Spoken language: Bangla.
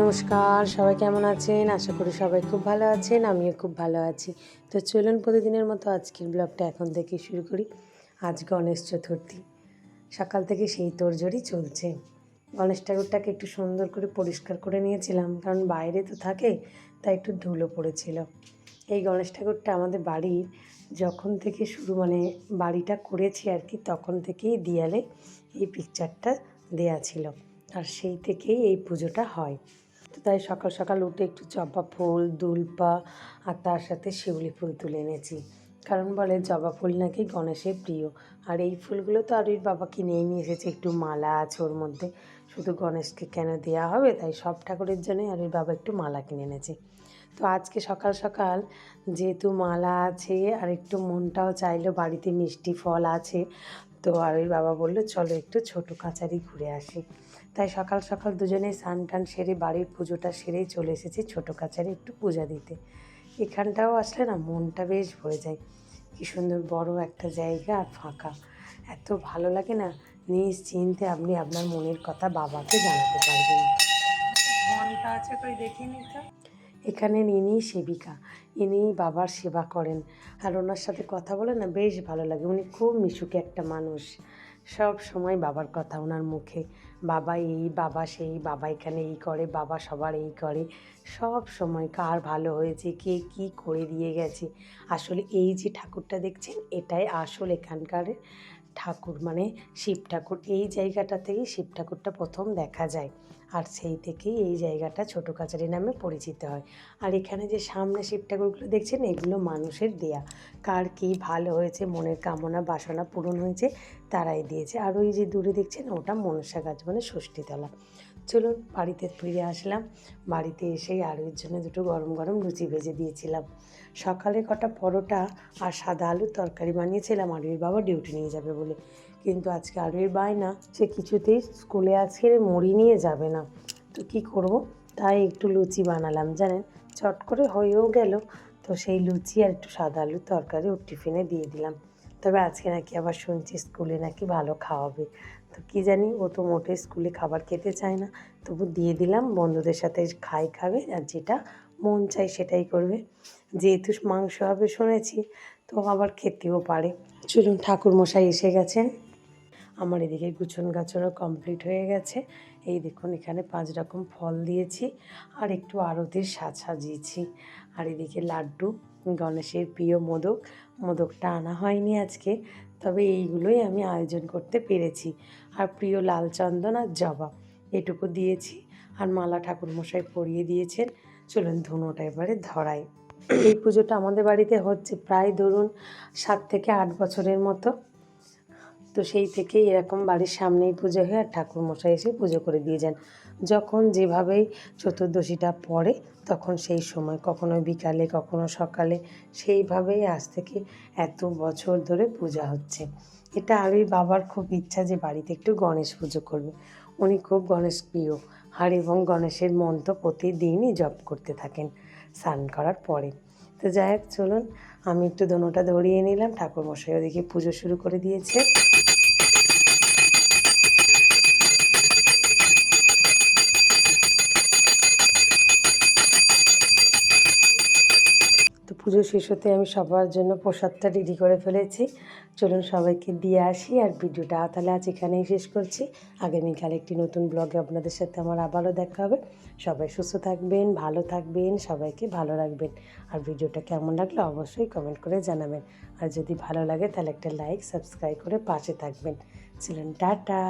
নমস্কার, সবাই কেমন আছেন? আশা করি সবাই খুব ভালো আছেন, আমিও খুব ভালো আছি। তো চলুন প্রতিদিনের মতো আজকের ব্লগটা এখন থেকে শুরু করি। আজ গণেশ চতুর্থী। সকাল থেকে সেই তোড়জোড়ই চলছে। গণেশ ঠাকুরটাকে একটু সুন্দর করে পরিষ্কার করে নিয়েছিলাম, কারণ বাইরে তো থাকে, তাই একটু ধুলো পড়েছিল। এই গণেশ ঠাকুরটা আমাদের বাড়ির যখন থেকে শুরু মানে বাড়িটা করেছি আর কি, তখন থেকেই দেয়ালে এই পিকচারটা দেয়া ছিল। আর সেই থেকেই এই পুজোটা হয়। তো তাই সকাল সকাল উঠে একটু জবা ফুল, দুলপা আর তার সাথে শিউলি ফুল তুলে এনেছি। কারণ বলে জবা ফুল নাকি গণেশের প্রিয়। আর এই ফুলগুলো তো আরুর বাবা কিনেই নিয়ে এসেছে একটু মালা আছে ওর মধ্যে। শুধু গণেশকে কেন দেওয়া হবে? তাই সব ঠাকুরের জন্যই আরুর বাবা একটু মালা কিনে এনেছে। তো আজকে সকাল সকাল যেহেতু মালা আছে আর একটু মনটাও চাইলো বাড়িতে মিষ্টি ফল আছে তো আরুর বাবা বলল, চলো একটু ছোটো কাচারি ঘুরে আসি। তাই সকাল সকাল দুজনেই স্নান টান সেরে বাড়ির পুজোটা সেরেই চলে এসেছি ছোটো কাচারে একটু পূজা দিতে। এখানটাও আসলে না মনটা বেশ ভরে যায়। কী সুন্দর বড় একটা জায়গা আর ফাঁকা। এত ভালো লাগে না নিশ্চিন্তে আপনি আপনার মনের কথা বাবাকে জানাতে পারবেন। ঘণ্টা আছে কই দেখিনি তো। এখানে ইনি সেবিকা ইনি বাবার সেবা করেন। আর ওনার সাথে কথা বলে না বেশ ভালো লাগে। উনি খুব মিশুকে একটা মানুষ। সব সময় বাবার কথা ওনার মুখে। বাবা এই, বাবা সেই, বাবা এখানে এই করে, বাবা সবার এই করে। সব সময় কার ভালো হয়েছে, কে কি করে দিয়ে গেছে। আসলে এই যে ঠাকুরটা দেখছেন, এটাই আসল এখানকার ঠাকুর মানে শিব ঠাকুর। এই জায়গাটা থেকেই শিব ঠাকুরটা প্রথম দেখা যায়। আর সেই থেকেই এই জায়গাটা ছোট কাচারি নামে পরিচিত হয়। আর এখানে যে সামনে শিব ঠাকুরগুলো দেখছেন, এগুলো মানুষের দেয়া। কার কী ভালো হয়েছে, মনের কামনা, বাসনা পূরণ হয়েছে, তারাই দিয়েছে। আর ওই যে দূরে দেখছেন, ওটা মনসা গাছ মানে ষষ্ঠীতলা। চলুন বাড়িতে ফিরে আসলাম। বাড়িতে এসেই আলুর জন্য দুটো গরম গরম লুচি ভেজে দিয়েছিলাম। সকালে কটা পরোটা আর সাদা আলুর তরকারি বানিয়েছিলাম, আলুর বাবা ডিউটি নিয়ে যাবে বলে। কিন্তু আজকে আলুর বায়না, সে কিছুতেই স্কুলে আজকে মুড়ি নিয়ে যাবে না। তো কি করব? তাই একটু লুচি বানালাম, জানেন? চট করে হয়েও গেল। তো সেই লুচি আর একটু সাদা আলুর তরকারি ওর টিফিনে দিয়ে দিলাম। তবে আজকে নাকি আবার শুনছি স্কুলে নাকি ভালো খাওয়াবে। তো কি জানি, ও তো মোটে স্কুলে খাবার খেতে চায় না। তবু দিয়ে দিলাম, বন্ধুদের সাথে খাই খাবে আর যেটা মন চাই সেটাই করবে। যেহেতু মাংস হবে শুনেছি, তো আবার খেতেও পারে। চলুন ঠাকুর মশাই এসে গেছেন। আমার এদিকে গুছন গাছনও কমপ্লিট হয়ে গেছে। এই দেখুন, এখানে পাঁচ রকম ফল দিয়েছি আর একটু আরতির সাজ সাজিয়েছি। আর এদিকে লাড্ডু, গণেশের প্রিয় মোদক। মোদকটা আনা হয়নি আজকে, তবে এইগুলোই আমি আয়োজন করতে পেরেছি। আর প্রিয় লাল চন্দন আর জবা, এটুকু দিয়েছি। আর মালা ঠাকুর মশাই পরিয়ে দিয়েছেন। চলুন ধুনোটা এবারে ধরাই। এই পুজোটা আমাদের বাড়িতে হচ্ছে প্রায় ধরুন সাত থেকে আট বছরের মতো। তো সেই থেকেই এরকম বাড়ির সামনেই পুজো হয় আর ঠাকুরমশাই এসে পুজো করে দিয়ে যান। যখন যেভাবেই চতুর্দশীটা পড়ে, তখন সেই সময় কখনো বিকালে, কখনো সকালে, সেইভাবেই আজ থেকে এত বছর ধরে পূজা হচ্ছে। এটা আরই বাবার খুব ইচ্ছা যে বাড়িতে একটু গণেশ পুজো করবে। উনি খুব গণেশ প্রিয়। আর এবং গণেশের মন্ত্র প্রতিদিনই জপ করতে থাকেন, স্নান করার পরে। তো যাই হোক, চলুন, আমি একটু দোনোটা ধরিয়ে নিলাম। ঠাকুর মশাই ওদিকে পুজো শুরু করে দিয়েছে। পুজো শেষ হতে আমি সবার জন্য প্রসাদটা রেডি করে ফেলেছি। চলুন সবাইকে দিয়ে আসি আর ভিডিওটা তাহলে আজ এখানেই শেষ করছি। আগামীকাল একটি নতুন ব্লগে আপনাদের সাথে আমার আবারও দেখা হবে। সবাই সুস্থ থাকবেন, ভালো থাকবেন, সবাইকে ভালো রাখবেন। আর ভিডিওটা কেমন লাগল অবশ্যই কমেন্ট করে জানাবেন। আর যদি ভালো লাগে তাহলে একটা লাইক সাবস্ক্রাইব করে পাশে থাকবেন। ছিলেন টাটা!